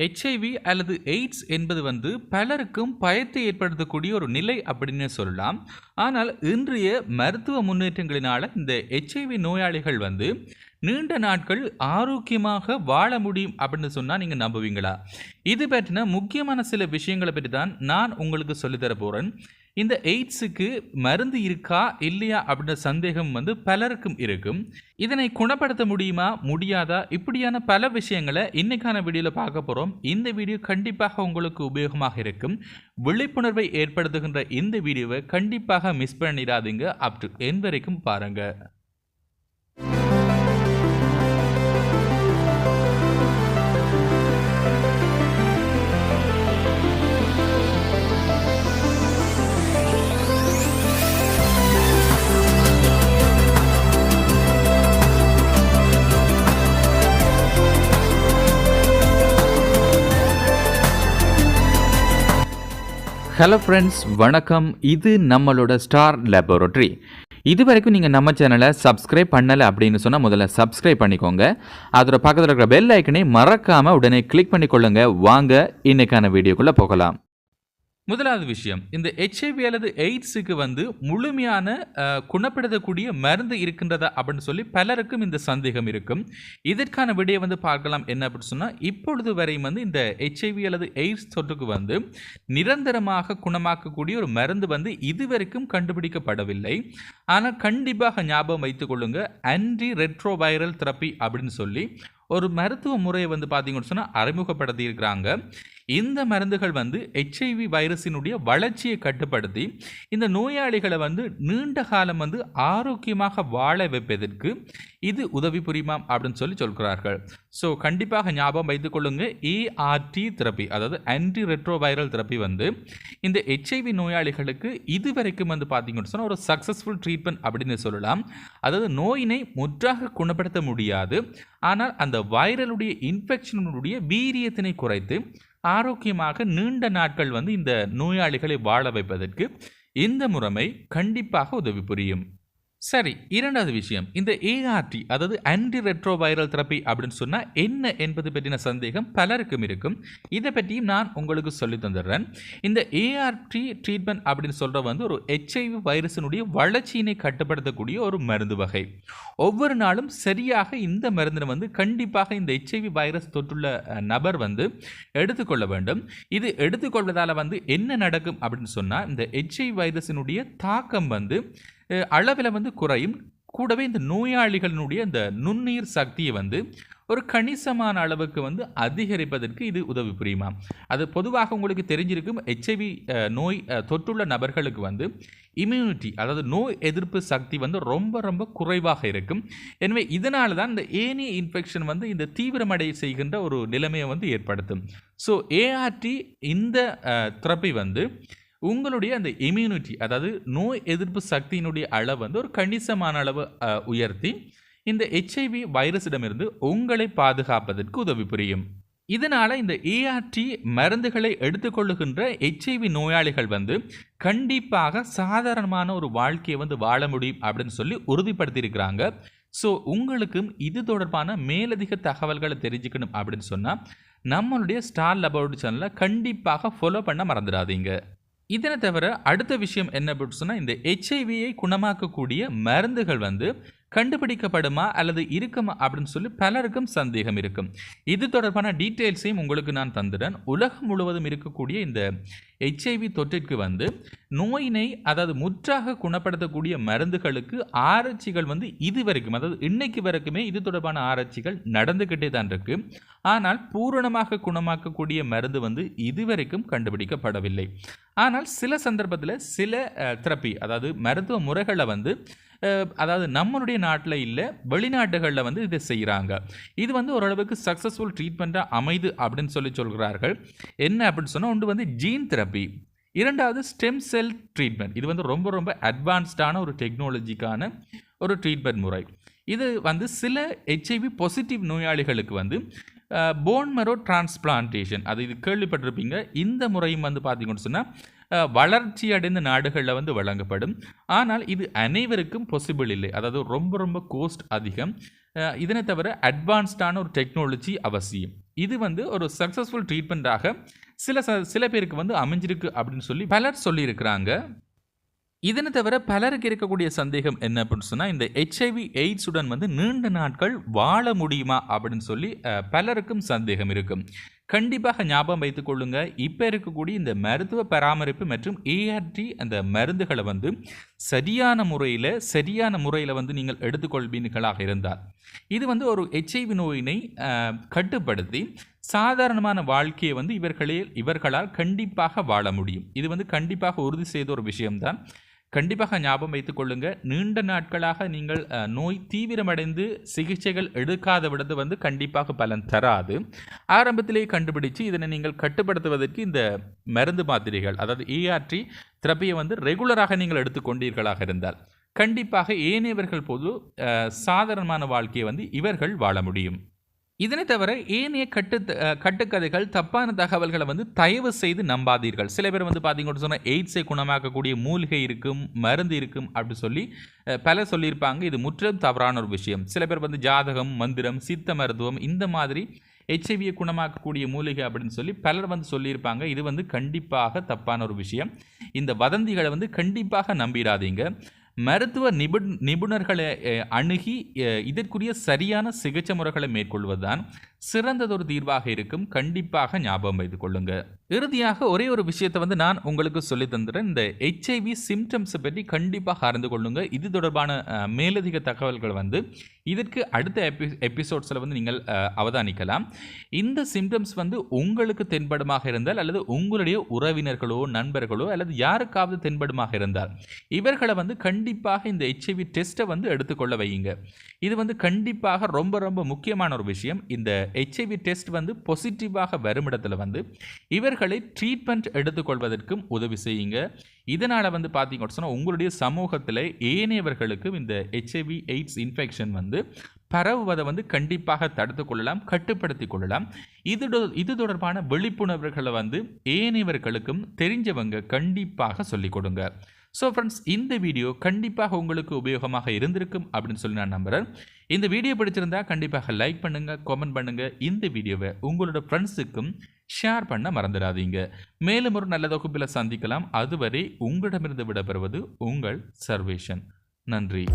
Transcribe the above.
HIV அல்லது AIDS என்பது வந்து பலருக்கும் பயத்தை ஏற்படுத்தக்கூடிய ஒரு நிலை அப்படின்னு சொல்லலாம். ஆனால் இன்றைய மருத்துவ முன்னேற்றங்களினால் இந்த ஹெச்ஐவி நோயாளிகள் வந்து நீண்ட நாட்கள் ஆரோக்கியமாக வாழ முடியும் அப்படின்னு சொன்னால் நீங்கள் நம்புவீங்களா? இது பற்றின முக்கியமான சில விஷயங்களை பற்றி தான் நான் உங்களுக்கு சொல்லித்தர போகிறேன் இந்த எய்ட்ஸுக்கு மருந்து இருக்கா இல்லையா அப்படின்ற சந்தேகம் வந்து பலருக்கும் இருக்கும். இதனை குணப்படுத்த முடியுமா முடியாதா? இப்படியான பல விஷயங்களை இன்னைக்கான வீடியோவில் பார்க்க போகிறோம் இந்த வீடியோ கண்டிப்பாக உங்களுக்கு உபயோகமாக இருக்கும். விழிப்புணர்வை ஏற்படுத்துகின்ற இந்த வீடியோவை கண்டிப்பாக மிஸ் பண்ணிடாதீங்க. அப் டு என் வரைக்கும் பாருங்கள் ஹலோ ஃப்ரெண்ட்ஸ் வணக்கம். இது நம்மளோட ஸ்டார் லேபரட்டரி இது வரைக்கும் நீங்கள் நம்ம சேனலை சப்ஸ்கிரைப் பண்ணலை அப்படின்னு சொன்னால் முதல்ல சப்ஸ்கிரைப் பண்ணிக்கோங்க. அதோட பக்கத்தில் இருக்கிற பெல் ஐக்கனை மறக்காமல் உடனே கிளிக் பண்ணிக்கொள்ளுங்க. வாங்க இன்னைக்கான வீடியோக்குள்ளே போகலாம். முதலாவது விஷயம் இந்த ஹெச்ஐவி அல்லது எய்ட்ஸுக்கு வந்து முழுமையான குணப்படுத்தக்கூடிய மருந்து இருக்கின்றதா அப்படின்னு சொல்லி பலருக்கும் இந்த சந்தேகம் இருக்கும். இதற்கான விடையை வந்து பார்க்கலாம். என்ன அப்படின்னு சொன்னால் இப்பொழுது வரையும் வந்து இந்த ஹெச்ஐவி அல்லது எய்ட்ஸ் தொற்றுக்கு வந்து நிரந்தரமாக குணமாக்கக்கூடிய ஒரு மருந்து வந்து இதுவரைக்கும் கண்டுபிடிக்கப்படவில்லை. ஆனால் கண்டிப்பாக ஞாபகம் வைத்துக் கொள்ளுங்க ஆன்டி ரெட்ரோவைரல் தெரப்பி அப்படின்னு சொல்லி ஒரு மருத்துவ முறையை வந்து பார்த்தீங்கன்னு சொன்னால் அறிமுகப்படுத்தியிருக்கிறாங்க. இந்த மருந்துகள் வந்து ஹெச்ஐவி வைரஸினுடைய வளர்ச்சியை கட்டுப்படுத்தி இந்த நோயாளிகளை வந்து நீண்ட காலம் வந்து ஆரோக்கியமாக வாழ வைப்பதற்கு இது உதவி புரியுமாம் அப்படின்னு சொல்லி சொல்கிறார்கள். ஸோ கண்டிப்பாக ஞாபகம் வைத்துக் கொள்ளுங்க ஏஆர்டி தெரப்பி அதாவது ஆன்டி ரெட்ரோவைரல் தெரப்பி வந்து இந்த ஹெச்ஐவி நோயாளிகளுக்கு இதுவரைக்கும் வந்து பார்த்தீங்கன்னு சொன்னால் ஒரு சக்ஸஸ்ஃபுல் ட்ரீட்மெண்ட் அப்படின்னு சொல்லலாம். அதாவது நோயினை முற்றாக குணப்படுத்த முடியாது. ஆனால் அந்த வைரலுடைய இன்ஃபெக்ஷனுடைய வீரியத்தினை குறைத்து ஆரோக்கியமாக நீண்ட நாட்கள் வந்து இந்த நோயாளிகளை வாழ வைப்பதற்கு இந்த முறைமை கண்டிப்பாக உதவி புரியும். சரி இரண்டாவது விஷயம். இந்த ஏஆர்டி அதாவது ஆன்டி ரெட்ரோவைரல் தெரப்பி அப்படின்னு சொன்னால் என்ன என்பது பற்றின சந்தேகம் பலருக்கும் இருக்கும். இதை பற்றியும் நான் உங்களுக்கு சொல்லி தந்துடுறேன். இந்த ஏஆர்டி ட்ரீட்மெண்ட் அப்படின்னு சொல்கிற வந்து ஒரு ஹெச்ஐவி வைரஸினுடைய வளர்ச்சியினை கட்டுப்படுத்தக்கூடிய ஒரு மருந்து வகை. ஒவ்வொரு நாளும் சரியாக இந்த மருந்தினை வந்து கண்டிப்பாக இந்த ஹெச்ஐவி வைரஸ் தொற்றுள்ள நபர் வந்து எடுத்துக்கொள்ள வேண்டும். இது எடுத்துக்கொள்வதால் வந்து என்ன நடக்கும் அப்படின்னு சொன்னால் இந்த ஹெச்ஐவி வைரஸினுடைய தாக்கம் வந்து அளவில் வந்து குறையும். கூடவே இந்த நோயாளிகளினுடைய இந்த நுண்ணுயிர் சக்தியை வந்து ஒரு கணிசமான அளவுக்கு வந்து அதிகரிப்பதற்கு இது உதவி புரியுமா? அது பொதுவாக உங்களுக்கு தெரிஞ்சிருக்கும் ஹெச்ஐவி நோய் தொற்றுள்ள நபர்களுக்கு வந்து இம்யூனிட்டி அதாவது நோய் எதிர்ப்பு சக்தி வந்து ரொம்ப ரொம்ப குறைவாக இருக்கும். எனவே இதனால தான் இந்த ஏனி இன்ஃபெக்ஷன் வந்து இந்த தீவிரமடை செய்கின்ற ஒரு நிலைமையை வந்து ஏற்படுத்தும். ஸோ ஏஆர்டி இந்த தெரப்பி வந்து உங்களுடைய அந்த இம்யூனிட்டி அதாவது நோய் எதிர்ப்பு சக்தியினுடைய அளவு வந்து ஒரு கணிசமான அளவு உயர்த்தி இந்த ஹெச்ஐவி வைரஸிடமிருந்து உங்களை பாதுகாப்பதற்கு உதவி புரியும். இதனால் இந்த ஏஆர்டி மருந்துகளை எடுத்துக்கொள்ளுகின்ற ஹெச்ஐவி நோயாளிகள் வந்து கண்டிப்பாக சாதாரணமான ஒரு வாழ்க்கையை வந்து வாழ முடியும் அப்படின்னு சொல்லி உறுதிப்படுத்தியிருக்கிறாங்க. ஸோ உங்களுக்கும் இது தொடர்பான மேலதிக தகவல்களை தெரிஞ்சுக்கணும் அப்படின்னு சொன்னால் நம்மளுடைய ஸ்டார் லபோர்டு சேனலை கண்டிப்பாக ஃபாலோ பண்ண மறந்துடாதீங்க. இதனை தவிர அடுத்த விஷயம் என்ன அப்படின்னு சொன்னால் இந்த ஹெச்ஐவியை குணமாக்கக்கூடிய மருந்துகள் வந்து கண்டுபிடிக்கப்படுமா அல்லது இருக்குமா அப்படின்னு சொல்லி பலருக்கும் சந்தேகம் இருக்கும். இது தொடர்பான டீட்டெயில்ஸையும் உங்களுக்கு நான் தந்துடன் உலகம் முழுவதும் இருக்கக்கூடிய இந்த ஹெச்ஐவி தொற்றிற்கு வந்து நோயினை அதாவது முற்றாக குணப்படுத்தக்கூடிய மருந்துகளுக்கு ஆராய்ச்சிகள் வந்து இது வரைக்கும் அதாவது இன்னைக்கு வரைக்குமே இது தொடர்பான ஆராய்ச்சிகள் நடந்துக்கிட்டே தான் இருக்கு. ஆனால் பூரணமாக குணமாக்கக்கூடிய மருந்து வந்து இதுவரைக்கும் கண்டுபிடிக்கப்படவில்லை. ஆனால் சில சந்தர்ப்பத்தில் சில தெரப்பி அதாவது மருத்துவ முறைகளை வந்து அதாவது நம்மளுடைய நாட்டில் இல்லை வெளிநாட்டுகளில் வந்து இதை செய்கிறாங்க இது வந்து ஓரளவுக்கு சக்ஸஸ்ஃபுல் ட்ரீட்மெண்ட்டாக அமைது அப்படின்னு சொல்லி சொல்கிறார்கள். என்ன அப்படின்னு சொன்னால் ஒன்று வந்து ஜீன் தெரப்பி இரண்டாவது ஸ்டெம் செல் ட்ரீட்மெண்ட் இது வந்து ரொம்ப ரொம்ப அட்வான்ஸ்டான ஒரு டெக்னாலஜிக்கான ஒரு ட்ரீட்மெண்ட் முறை. இது வந்து சில ஹெச்ஐவி பாசிட்டிவ் நோயாளிகளுக்கு வந்து போன் மரோ டிரான்ஸ்பிளான்டேஷன் அது இது கேள்விப்பட்டிருப்பீங்க. இந்த முறையும் வந்து பார்த்தீங்கன்னு சொன்னால் வளர்ச்சி அடைந்த நாடுகளில் வந்து வழங்கப்படும். ஆனால் இது அனைவருக்கும் பாசிபிள் இல்லை. அதாவது ரொம்ப ரொம்ப கோஸ்ட் அதிகம். இதனை தவிர அட்வான்ஸ்டான ஒரு டெக்னாலஜி அவசியம். இது வந்து ஒரு சக்ஸஸ்ஃபுல் ட்ரீட்மெண்ட்டாக சில ச சில பேருக்கு வந்து அமைஞ்சிருக்கு அப்படின்னு சொல்லி பலர் சொல்லியிருக்கிறாங்க. இதனை தவிர பலருக்கு இருக்கக்கூடிய சந்தேகம் என்ன அப்படின்னு சொன்னால் இந்த ஹெச்ஐவி எய்ட்ஸுடன் வந்து நீண்ட நாட்கள் வாழ முடியுமா அப்படின்னு சொல்லி பலருக்கும் சந்தேகம் இருக்கும். கண்டிப்பாக ஞாபகம் வைத்துக் கொள்ளுங்க. இப்போ இருக்கக்கூடிய இந்த மருத்துவ பராமரிப்பு மற்றும் ஏஆர்டி அந்த மருந்துகளை வந்து சரியான முறையில் சரியான முறையில் வந்து நீங்கள் எடுத்துக்கொள்வீர்களாக இருந்தால். இது வந்து ஒரு ஹெச்ஐவி நோயினை கட்டுப்படுத்தி சாதாரணமான வாழ்க்கையை வந்து இவர்களே இவர்களால் கண்டிப்பாக வாழ முடியும். இது வந்து கண்டிப்பாக உறுதி செய்த ஒரு விஷயம்தான். கண்டிப்பாக ஞாபகம் வைத்துக் கொள்ளுங்க. நீண்ட நாட்களாக நீங்கள் நோய் தீவிரமடைந்து சிகிச்சைகள் எடுக்காத விடது வந்து கண்டிப்பாக பலன் தராது. ஆரம்பத்திலேயே கண்டுபிடிச்சு இதனை நீங்கள் கட்டுப்படுத்துவதற்கு இந்த மருந்து மாத்திரைகள் அதாவது ஏஆர்டி திரப்பியை வந்து ரெகுலராக நீங்கள் எடுத்துக்கொண்டீர்களாக இருந்தால் கண்டிப்பாக ஏனையவர்கள் போது சாதாரணமான வாழ்க்கையை வந்து இவர்கள் வாழ முடியும். இதனை தவிர ஏனைய கட்டு கட்டுக்கதைகள் தப்பான தகவல்களை வந்து தயவு செய்து நம்பாதீர்கள். சில பேர் வந்து பார்த்தீங்கன்னு சொன்னால் எய்ட்ஸை குணமாக்கக்கூடிய மூலிகை இருக்கும் மருந்து இருக்கும் அப்படி சொல்லி பல பலர் சொல்லியிருப்பாங்க. இது முற்றிலும் தவறான ஒரு விஷயம். சில பேர் வந்து ஜாதகம் மந்திரம் சித்த மருத்துவம் இந்த மாதிரி ஹெச்ஐவியை குணமாக்கக்கூடிய மூலிகை அப்படின்னு சொல்லி பலர் வந்து சொல்லியிருப்பாங்க. இது வந்து கண்டிப்பாக தப்பான ஒரு விஷயம். இந்த வதந்திகளை வந்து கண்டிப்பாக நம்பிடாதீங்க மருத்துவ நிபு நிபுணர்களை அணுகி இதற்குரிய சரியான சிகிச்சை முறைகளை மேற்கொள்வதுதான் சிறந்ததொரு தீர்வாக இருக்கும். கண்டிப்பாக ஞாபகம் வைத்துக் கொள்ளுங்க. இறுதியாக ஒரே ஒரு விஷயத்தை வந்து நான் உங்களுக்கு சொல்லி தந்துடுறேன். இந்த ஹெச்ஐவி சிம்டம்ஸை பற்றி கண்டிப்பாக அறிந்து கொள்ளுங்க. இது தொடர்பான மேலதிக தகவல்கள் வந்து இதற்கு அடுத்த எபி எபிசோட்ஸில் வந்து நீங்கள் அவதானிக்கலாம். இந்த சிம்டம்ஸ் வந்து உங்களுக்கு தென்படுமாக இருந்தால் அல்லது உங்களுடைய உறவினர்களோ நண்பர்களோ அல்லது யாருக்காவது தென்படுமாக இருந்தால் இவர்களை வந்து கண்டிப்பாக இந்த ஹெச்ஐவி டெஸ்ட்டை வந்து எடுத்துக்கொள்ள வையுங்க. இது வந்து கண்டிப்பாக ரொம்ப ரொம்ப முக்கியமான ஒரு விஷயம். இந்த ஹெச்ஐவி டெஸ்ட் வந்து பாசிட்டிவாக வரும் இடத்துல வந்து இவர்களை ட்ரீட்மெண்ட் எடுத்துக்கொள்வதற்கும் உதவி செய்யுங்க. இதனால் வந்து பார்த்தீங்க சொன்னால் உங்களுடைய சமூகத்தில் ஏனையவர்களுக்கும் இந்த ஹெச்ஐவி எய்ட்ஸ் இன்ஃபெக்ஷன் வந்து பரவுவதை வந்து கண்டிப்பாக தடுத்து கொள்ளலாம் கட்டுப்படுத்தி கொள்ளலாம். இது இது தொடர்பான விழிப்புணர்வுகளை வந்து ஏனையவர்களுக்கும் தெரிஞ்சவங்க கண்டிப்பாக சொல்லிக் கொடுங்க. ஸோ ஃப்ரெண்ட்ஸ் இந்த வீடியோ கண்டிப்பாக உங்களுக்கு உபயோகமாக இருந்திருக்கும் அப்படின்னு சொல்லி நான் நம்புகிறேன் இந்த வீடியோ பிடிச்சிருந்தா கண்டிப்பாக லைக் பண்ணுங்கள் கமெண்ட் பண்ணுங்கள் இந்த வீடியோவை உங்களோட ஃப்ரெண்ட்ஸுக்கும் ஷேர் பண்ண மறந்துடாதீங்க. மேலும் ஒரு நல்ல தொகுப்பில் சந்திக்கலாம். அதுவரை உங்களிடமிருந்து விடப்பெறுவது உங்கள் சர்வேஷன். நன்றி.